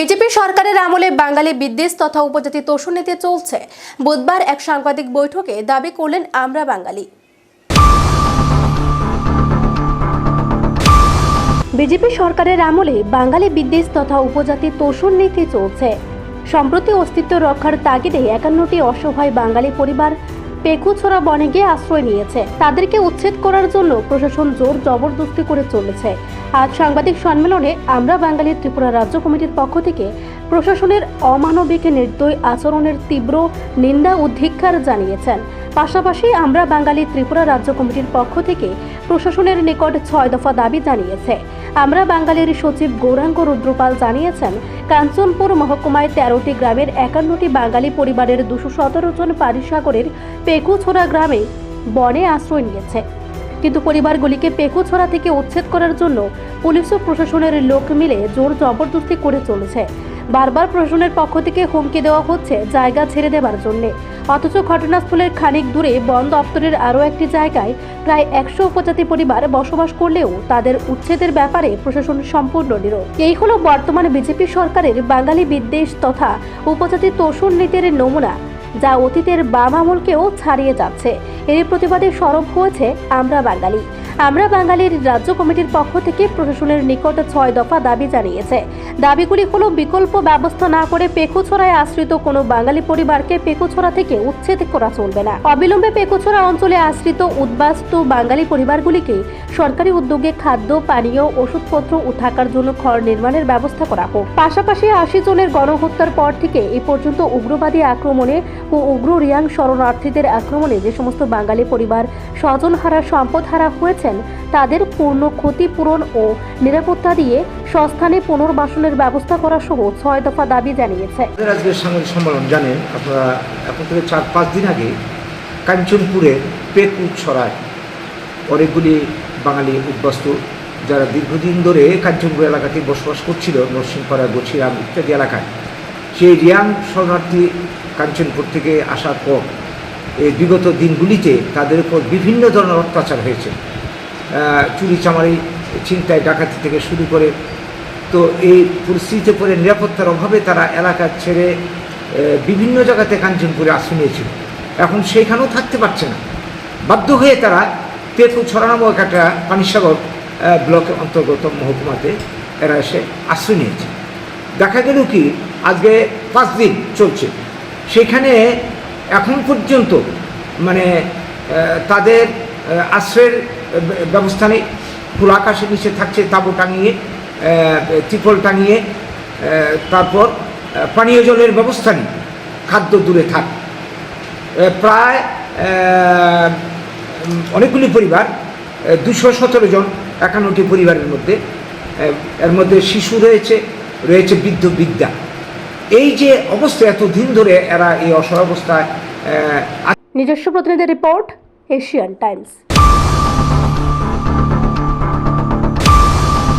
BJP সরকারের আমলে বাঙালি বিদ্বেষ তথা উপজাতি তোষণ নীতি চলছে। বুধবার এক সাংবাদিক বৈঠকে দাবি করলেন, আমরা বাঙালি। বিজেপি সরকারের আমলে বাঙালি বিদ্বেষ তথা উপজাতি তোষণ নীতি চলছে। সম্প্রতি অস্তিত্ব রক্ষার তাগিদে একান্নটি অসহায় বাঙালি পরিবার পেকুছড়া বনে গিয়ে আশ্রয় নিয়েছে। তাদেরকে উচ্ছেদ করার জন্য প্রশাসন জোর জবরদস্তি করে চলেছে। আজ সাংবাদিক সম্মেলনে আমরা বাঙালি ত্রিপুরা রাজ্য কমিটির পক্ষ থেকে প্রশাসনের অমানবিক নির্দয় আচরণের তীব্র নিন্দা ও ধিক্কার জানিয়েছেন। পাশাপাশি আমরা বাঙালি ত্রিপুরা রাজ্য কমিটির পক্ষ থেকে প্রশাসনের নিকট ছয় দফা দাবি জানিয়েছে। আমরা বাঙালির সচিব গৌরাঙ্গ রুদ্রপাল জানিয়েছেন, কাঞ্চনপুর মহকুমায় তেরোটি গ্রামের একান্নটি বাঙালি পরিবারের দুশো সতেরো জন পারিসাগরের পেকুছোড়া গ্রামে বনে আশ্রয় নিয়েছে। কিন্তু পরিবারগুলিকে পেকুছড়া থেকে উচ্ছেদ করার জন্য পুলিশ ও প্রশাসনের লোক মিলে জোর জবরদস্তি করে চলেছে। বারবার প্রশাসনের পক্ষ থেকে হুমকি দেওয়া হচ্ছে জায়গা ছেড়ে দেওয়ার জন্য। অথচ ঘটনাস্থলের খানিক দূরে বন দপ্তরের আরও একটি জায়গায় প্রায় একশো উপজাতি পরিবার বসবাস করলেও তাদের উচ্ছেদের ব্যাপারে প্রশাসন সম্পূর্ণ নীরব এই হলো বর্তমান বিজেপি সরকারের বাঙালি বিদ্বেষ তথা উপজাতি তোষণ নীতির নমুনা। যা অতীতের বাম আমলকেও ছাড়িয়ে যাচ্ছে। এর প্রতিবাদে সরব হয়েছে আমরা বাঙালি। আমরা বাঙালির রাজ্য কমিটির পক্ষ থেকে প্রশাসনের নিকট ছয় দফা দাবি জানিয়েছে। দাবিগুলি হলো বিকল্প ব্যবস্থা না করে পেকুছড়ায় আশ্রিত কোনো বাঙালি পরিবারকে পেকুছড়া থেকে উচ্ছেদ করা চলবে না। অবিলম্বে পেকুছড়া অঞ্চলে আশ্রিত উদ্বাস্ত বাঙালি পরিবারগুলিকে সরকারি উদ্যোগে খাদ্য, পানীয়, ওষুধপত্র ও থাকার জন্য ঘর নির্মাণের ব্যবস্থা করা হোক। পাশাপাশি আশি জনের গণহত্যার পর থেকে এ পর্যন্ত উগ্রবাদী আক্রমণে ও উগ্র রিয়াং শরণার্থীদের আক্রমণে যে সমস্ত বাঙালি পরিবার স্বজন হারা সম্পদ হারা হয়েছেন, তাদের পূর্ণ ক্ষতিপূরণ ও নিরাপত্তা দিয়ে সস্থানে পুনর্বাসনের ব্যবস্থা করা সহ ছয় দফা দাবি জানিয়েছে। আজকের সাংবাদিক সম্মেলন, জানেন, আপনারা এখন থেকে চার পাঁচ দিন আগে কাঞ্চনপুরে পেকুট ছড়ায়। অনেকগুলি বাঙালি উদ্বাস্তু যারা দীর্ঘদিন ধরে কাঞ্চনপুর এলাকাতে বসবাস করছিল, নরসিংপাড়া গছিরাম ইত্যাদি এলাকায়। সেই রিয়াং শরণার্থী কাঞ্চনপুর থেকে আসার পর এই বিগত দিনগুলিতে তাদের উপর বিভিন্ন ধরনের অত্যাচার হয়েছে। চুরি চামারি ছিনতাই, ডাকাতি থেকে শুরু করে তো এই পরিস্থিতিতে পরে নিরাপত্তার অভাবে তারা এলাকা ছেড়ে বিভিন্ন জায়গাতে কাঞ্চনপুরে আশ্রয় নিয়েছিল। এখন সেইখানেও থাকতে পারছে না। বাধ্য হয়ে তারা তেতু ছড়া নামক একটা পানিসাগর ব্লকের অন্তর্গত মহকুমাতে এরা এসে আশ্রয় নিয়েছে। দেখা গেল কি, আজকে পাঁচ দিন চলছে। সেখানে এখন পর্যন্ত মানে তাদের আশ্রয়ের ব্যবস্থা নেই। খোলা আকাশের নিচে থাকছে তাঁবু টাঙিয়ে ত্রিপল টাঙিয়ে তারপর পানীয় জলের ব্যবস্থা নেই খাদ্য দূরে থাক। প্রায় অনেকগুলি পরিবার দুশো সতেরো জন একান্নটি পরিবারের মধ্যে এর মধ্যে শিশু রয়েছে রয়েছে বৃদ্ধ বিদ্যা এই যে অবস্থা এতদিন ধরে এরা এই অসহায় অবস্থায় নিজস্ব প্রতিনিধি রিপোর্ট, এশিয়ান টাইমস।